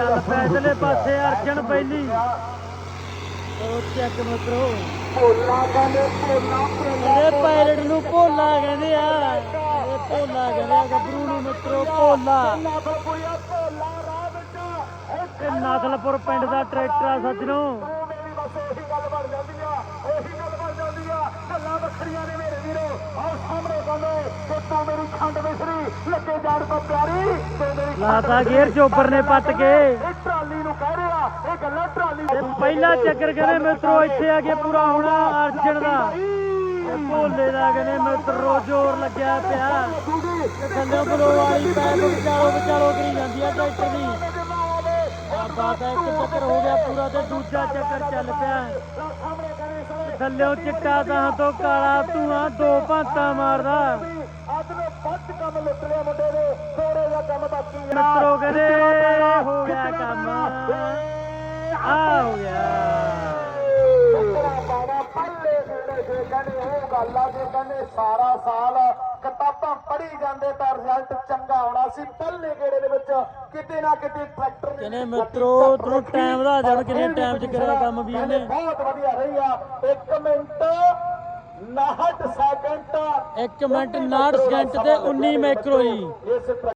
ਚੱਲ ਪੈਦਲੇ ਪਾਸੇ ਅਰਜਨ ਪਹਿਲੀ ਉਹ ਚੱਕ ਮਿੱਤਰੋ। ਭੋਲਾ ਕਹਿੰਦੇ ਭੋਲਾ ਇਹਦੇ ਪਾਇਲਟ ਨੂੰ ਭੋਲਾ ਕਹਿੰਦੇ ਆ। ਇਹ ਭੋਲਾ ਕਹਿੰਦੇ ਆ, ਗੱਭਰੂ ਨੂੰ ਮਿੱਤਰੋ ਭੋਲਾ। ਨਸਲਪੁਰੀਆ ਭੋਲਾ ਨਸਲਪੁਰ ਪਿੰਡ ਦਾ ਟਰੈਕਟਰ ਆ ਸੱਜਣੋ। ਮੇਰੀ ਬਸ ਉਹੀ ਗੱਲ ਬਣ ਜਾਂਦੀ ਆ ਉਹੀ ਗੱਲ ਬਣ ਜਾਂਦੀ ਆ ਗੱਲਾਂ ਵੱਖਰੀਆਂ ਨੇ ਮੇਰੇ ਵੀਰੋ। ਆਹ ਸਾਹਮਣੇ ਕਹਿੰਦੇ ਕਿ ਤੂੰ ਮੇਰੀ ਖੰਡ ਮਿਸਰੀ ਲੱਗੇ ਜਾਣ ਤੋਂ ਪਿਆਰੀ ਤੂੰ ਮੇਰੀ ਲਾਤਾ ਗੇਰ ਚੋਬਰ ਨੇ ਪੱਟ ਕੇ। ਇਹ ਟਰਾਲੀ ਨੂੰ ਕਹਿ ਰਿਹਾ ਇਹ ਗੱਲਾਂ ਟਰਾਲੀ ਤੇ ਪਹਿਲਾ ਚੱਕਰ ਕਹਿੰਦੇ ਮਿੱਤਰੋ ਇੱਥੇ ਆ ਕੇ ਪੂਰਾ ਹੋਣਾ ਅਰਜਨ ਦਾ। ਤੇ ਭੋਲੇ ਦਾ ਕਹਿੰਦੇ ਮਿੱਤਰੋ ਜ਼ੋਰ ਲੱਗਿਆ ਪਿਆ। ਥੱਲੇ ਬਲੋ ਵਾਲੀ ਪੈਪ ਵਿਚਾਲੋ ਵਿਚਾਲੋ ਕਰੀ ਜਾਂਦੀ ਆ ਟਰੈਕਟਰ ਦੀ। ਬਾਤ ਹੈ ਇੱਕ ਚੱਕਰ ਹੋ ਗਿਆ ਪੂਰਾ ਤੇ ਦੂਜਾ ਚੱਕਰ ਚੱਲ ਪਿਆ। ਥੱਲਿਓਂ ਚਿੱਟਾ ਤਾਂ ਤੋਂ ਕਾਲਾ ਧੂਆਂ ਦੋ ਭਾਂਤਾ ਮਾਰਦਾ। ਅੱਜ ਨੇ ਵੱਧ ਕੰਮ ਲੁੱਟ ਲਿਆ ਮੁੰਡੇ ਨੇ ਥੋੜੇ ਜਿਹਾ ਕੰਮ ਬਾਕੀ ਆ। ਮਿੱਤਰੋ ਕਹਿੰਦੇ ਹੋ ਗਿਆ ਕੰਮ। ਆ ਹੋ ਗਿਆ। ਪੱਲੇ ਜਿਹੜੇ ਜੇ ਕਹਿੰਦੇ ਉਹ ਗੱਲ ਆ ਜੇ ਕਹਿੰਦੇ ਸਾਰਾ ਸਾਲ ਕਿਤਾਬਾਂ ਪੜ੍ਹੀ ਜਾਂਦੇ ਤਾਂ ਰਿਜ਼ਲਟ ਚੰਗਾ ਆਉਣਾ ਸੀ। ਪਹਿਲੇ ਗੇੜੇ ਦੇ ਵਿੱਚ ਕਿਤੇ ਨਾ ਕਿਤੇ ਟਰੈਕਟਰ ਨੇ ਕਹਿੰਦੇ ਮਿੱਤਰੋ ਤੈਨੂੰ ਟਾਈਮ ਦਾ ਜਾਣ ਕਿੰਨੇ ਟਾਈਮ ਚ ਕਰਿਆ ਕੰਮ ਵੀਰ ਨੇ। ਬਹੁਤ ਵਧੀਆ ਰਹੀ ਆ। 1 ਮਿੰਟ। 59 ਸੈਕਿੰਡ 1 ਮਿੰਟ 59 ਸਕਿੰਟ ਤੇ 19 ਮਾਈਕਰੋ ਜੀ ਇਸ